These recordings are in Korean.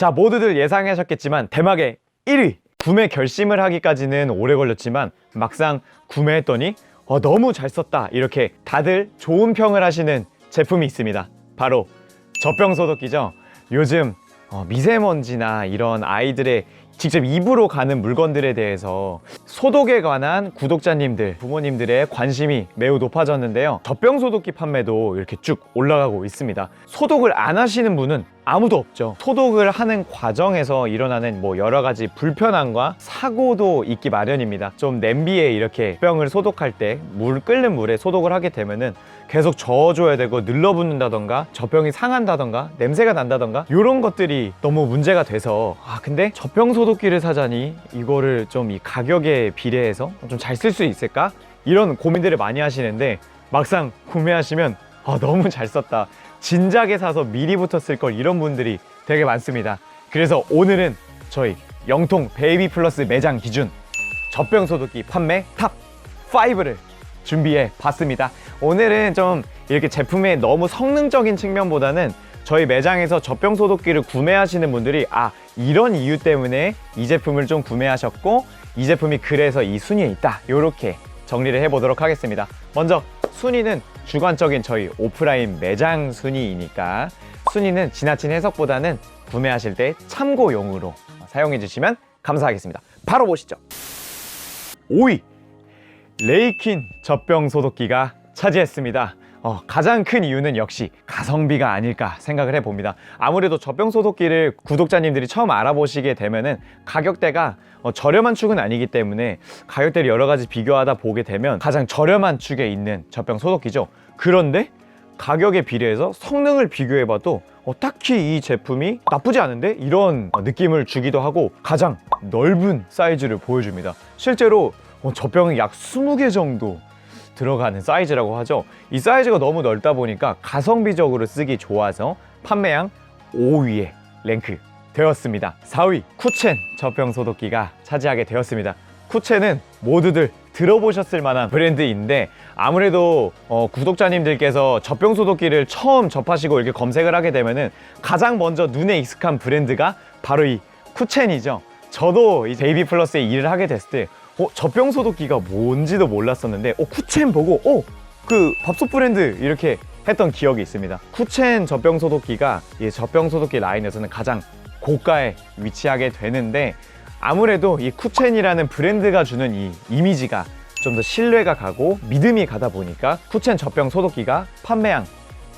자, 모두들 예상하셨겠지만 대막의 1위! 구매 결심을 하기까지는 오래 걸렸지만 막상 구매했더니 어, 너무 잘 썼다. 이렇게 다들 좋은 평을 하시는 제품이 있습니다. 바로 젖병 소독기죠. 요즘 어, 미세먼지나 이런 아이들의 직접 입으로 가는 물건들에 대해서 소독에 관한 구독자님들, 부모님들의 관심이 매우 높아졌는데요. 젖병 소독기 판매도 이렇게 쭉 올라가고 있습니다. 소독을 안 하시는 분은 아무도 없죠. 소독을 하는 과정에서 일어나는 뭐 여러 가지 불편함과 사고도 있기 마련입니다. 좀 냄비에 이렇게 병을 소독할 때 물 끓는 물에 소독을 하게 되면은 계속 저어줘야 되고 늘러붙는다던가 젖병이 상한다던가 냄새가 난다던가 이런 것들이 너무 문제가 돼서 아 근데 젖병 소독 기를 사자니 이거를 좀 이 가격에 비례해서 좀 잘 쓸 수 있을까? 이런 고민들을 많이 하시는데 막상 구매하시면 아 너무 잘 썼다. 진작에 사서 미리부터 쓸 걸 이런 분들이 되게 많습니다. 그래서 오늘은 저희 영통 베이비 플러스 매장 기준 젖병 소독기 판매 탑 5를 준비해 봤습니다. 오늘은 좀 이렇게 제품의 너무 성능적인 측면보다는 저희 매장에서 젖병 소독기를 구매하시는 분들이 아 이런 이유 때문에 이 제품을 좀 구매하셨고 이 제품이 그래서 이 순위에 있다 이렇게 정리를 해보도록 하겠습니다. 먼저 순위는 주관적인 저희 오프라인 매장 순위이니까 순위는 지나친 해석보다는 구매하실 때 참고용으로 사용해 주시면 감사하겠습니다. 바로 보시죠. 5위 레이킨 젖병 소독기가 차지했습니다. 어, 가장 큰 이유는 역시 가성비가 아닐까 생각을 해봅니다. 아무래도 젖병 소독기를 구독자님들이 처음 알아보시게 되면은 가격대가 어, 저렴한 축은 아니기 때문에 가격대를 여러 가지 비교하다 보게 되면 가장 저렴한 축에 있는 젖병 소독기죠. 그런데 가격에 비례해서 성능을 비교해봐도 어, 딱히 이 제품이 나쁘지 않은데 이런 어, 느낌을 주기도 하고 가장 넓은 사이즈를 보여줍니다. 실제로 어, 젖병이 약 20개 정도 들어가는 사이즈라고 하죠. 이 사이즈가 너무 넓다 보니까 가성비적으로 쓰기 좋아서 판매량 5위에 랭크 되었습니다. 4위 쿠첸 젖병 소독기가 차지하게 되었습니다. 쿠첸은 모두들 들어보셨을 만한 브랜드인데 아무래도 어, 구독자님들께서 젖병 소독기를 처음 접하시고 이렇게 검색을 하게 되면은 가장 먼저 눈에 익숙한 브랜드가 바로 이 쿠첸이죠. 저도 이 베이비 플러스에 일을 하게 됐을 때 어, 젖병 소독기가 뭔지도 몰랐었는데 어, 쿠첸 보고 어, 그 밥솥 브랜드 이렇게 했던 기억이 있습니다. 쿠첸 젖병 소독기가 이 젖병 소독기 라인에서는 가장 고가에 위치하게 되는데 아무래도 이 쿠첸이라는 브랜드가 주는 이 이미지가 좀 더 신뢰가 가고 믿음이 가다 보니까 쿠첸 젖병 소독기가 판매량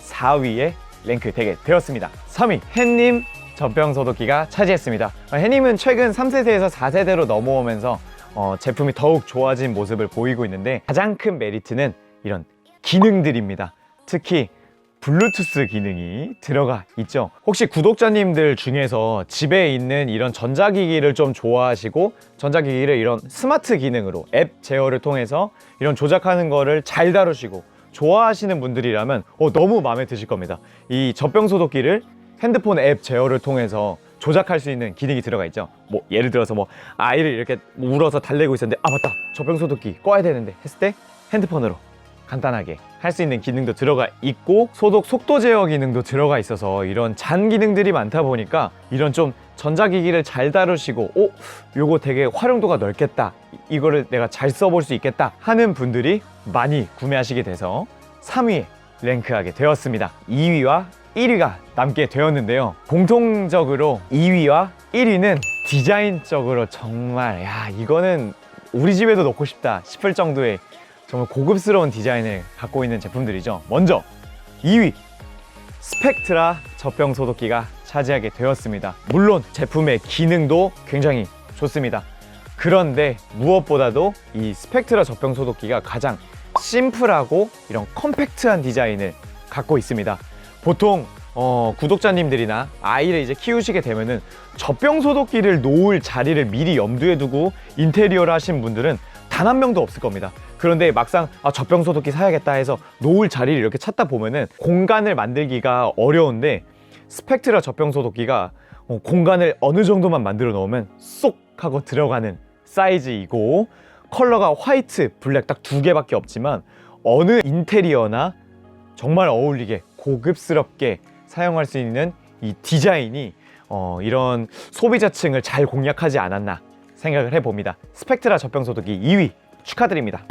4위에 랭크되게 되었습니다. 3위 햇님 젖병 소독기가 차지했습니다. 어, 햇님은 최근 3세대에서 4세대로 넘어오면서 어, 제품이 더욱 좋아진 모습을 보이고 있는데 가장 큰 메리트는 이런 기능들입니다. 특히 블루투스 기능이 들어가 있죠. 혹시 구독자님들 중에서 집에 있는 이런 전자기기를 좀 좋아하시고 전자기기를 이런 스마트 기능으로 앱 제어를 통해서 이런 조작하는 거를 잘 다루시고 좋아하시는 분들이라면 어, 너무 마음에 드실 겁니다. 이 젖병 소독기를 핸드폰 앱 제어를 통해서 조작할 수 있는 기능이 들어가 있죠. 뭐 예를 들어서 뭐 아이를 이렇게 울어서 달래고 있었는데 아 맞다! 젖병 소독기 꺼야 되는데 했을 때 핸드폰으로 간단하게 할 수 있는 기능도 들어가 있고 소독 속도 제어 기능도 들어가 있어서 이런 잔 기능들이 많다 보니까 이런 좀 전자기기를 잘 다루시고 오 요거 되게 활용도가 넓겠다. 이- 이거를 내가 잘 써볼 수 있겠다 하는 분들이 많이 구매하시게 돼서 3위에 랭크하게 되었습니다. 2위와 1위가 남게 되었는데요 공통적으로 2위와 1위는 디자인적으로 정말 야 이거는 우리 집에도 놓고 싶다 싶을 정도의 정말 고급스러운 디자인을 갖고 있는 제품들이죠. 먼저 2위 스펙트라 젖병 소독기가 차지하게 되었습니다. 물론 제품의 기능도 굉장히 좋습니다. 그런데 무엇보다도 이 스펙트라 젖병 소독기가 가장 심플하고 이런 컴팩트한 디자인을 갖고 있습니다. 보통 어, 구독자님들이나 아이를 이제 키우시게 되면은 젖병 소독기를 놓을 자리를 미리 염두에 두고 인테리어를 하신 분들은 단 한 명도 없을 겁니다. 그런데 막상 아, 젖병 소독기 사야겠다 해서 놓을 자리를 이렇게 찾다 보면은 공간을 만들기가 어려운데 스펙트라 젖병 소독기가 어, 공간을 어느 정도만 만들어 놓으면 쏙 하고 들어가는 사이즈이고 컬러가 화이트, 블랙 딱 두 개밖에 없지만 어느 인테리어나 정말 어울리게 고급스럽게 사용할 수 있는 이 디자인이 어, 이런 소비자층을 잘 공략하지 않았나 생각을 해봅니다. 스펙트라 젖병 소독기 2위 축하드립니다.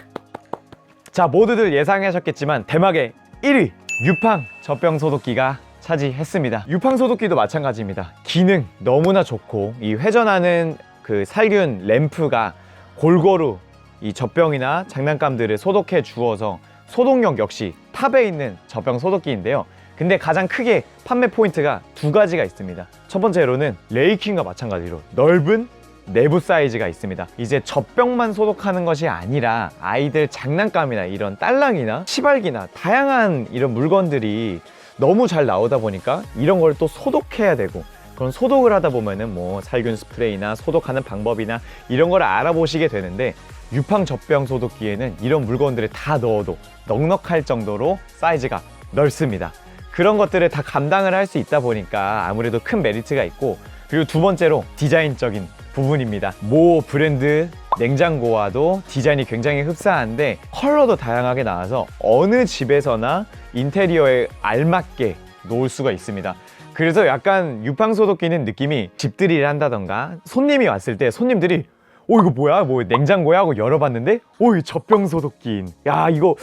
자 모두들 예상하셨겠지만 대망의 1위 유팡 젖병 소독기가 차지했습니다. 유팡 소독기도 마찬가지입니다. 기능 너무나 좋고 이 회전하는 그 살균 램프가 골고루 이 젖병이나 장난감들을 소독해 주어서 소독력 역시 탑에 있는 젖병 소독기인데요. 근데 가장 크게 판매 포인트가 두 가지가 있습니다. 첫 번째로는 레이킹과 마찬가지로 넓은 내부 사이즈가 있습니다. 이제 젖병만 소독하는 것이 아니라 아이들 장난감이나 이런 딸랑이나 시발기나 다양한 이런 물건들이 너무 잘 나오다 보니까 이런 걸 또 소독해야 되고 그런 소독을 하다 보면은 뭐 살균 스프레이나 소독하는 방법이나 이런 걸 알아보시게 되는데 유팡 젖병 소독기에는 이런 물건들을 다 넣어도 넉넉할 정도로 사이즈가 넓습니다. 그런 것들을 다 감당을 할 수 있다 보니까 아무래도 큰 메리트가 있고 그리고 두 번째로 디자인적인 부분입니다. 모 브랜드 냉장고와도 디자인이 굉장히 흡사한데 컬러도 다양하게 나와서 어느 집에서나 인테리어에 알맞게 놓을 수가 있습니다. 그래서 약간 유팡 소독기는 느낌이 집들이를 한다던가 손님이 왔을 때 손님들이 오 이거 뭐야? 뭐 냉장고야? 하고 열어봤는데 오이 젖병 소독기인. 야 이거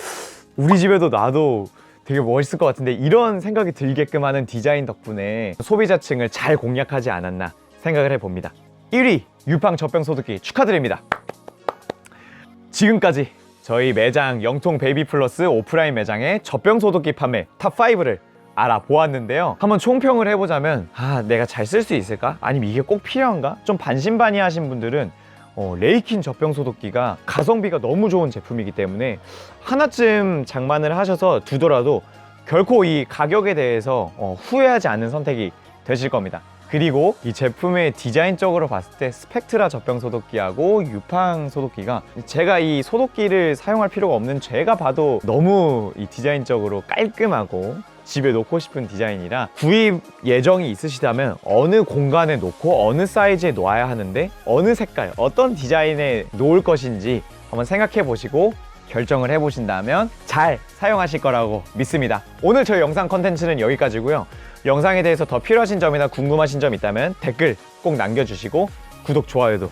우리 집에도 놔도 되게 멋있을 것 같은데 이런 생각이 들게끔 하는 디자인 덕분에 소비자층을 잘 공략하지 않았나 생각을 해봅니다. 1위 유팡 젖병 소독기 축하드립니다. 지금까지 저희 매장 영통 베이비 플러스 오프라인 매장의 젖병 소독기 판매 탑5를 알아보았는데요. 한번 총평을 해보자면, 아, 내가 잘 쓸 수 있을까? 아니면 이게 꼭 필요한가? 좀 반신반의 하신 분들은 어, 레이킨 젖병 소독기가 가성비가 너무 좋은 제품이기 때문에 하나쯤 장만을 하셔서 두더라도 결코 이 가격에 대해서 어, 후회하지 않는 선택이 되실 겁니다. 그리고 이 제품의 디자인적으로 봤을 때 스펙트라 젖병 소독기하고 유팡 소독기가 제가 이 소독기를 사용할 필요가 없는 제가 봐도 너무 이 디자인적으로 깔끔하고 집에 놓고 싶은 디자인이라 구입 예정이 있으시다면 어느 공간에 놓고 어느 사이즈에 놓아야 하는데 어느 색깔 어떤 디자인에 놓을 것인지 한번 생각해 보시고 결정을 해 보신다면 잘 사용하실 거라고 믿습니다 오늘 저희 영상 컨텐츠는 여기까지고요 영상에 대해서 더 필요하신 점이나 궁금하신 점 있다면 댓글 꼭 남겨주시고 구독, 좋아요도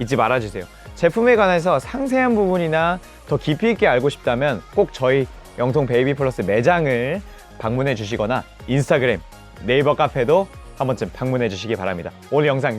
잊지 말아주세요. 제품에 관해서 상세한 부분이나 더 깊이 있게 알고 싶다면 꼭 저희 영통 베이비 플러스 매장을 방문해 주시거나 인스타그램, 네이버 카페도 한 번쯤 방문해 주시기 바랍니다. 오늘 영상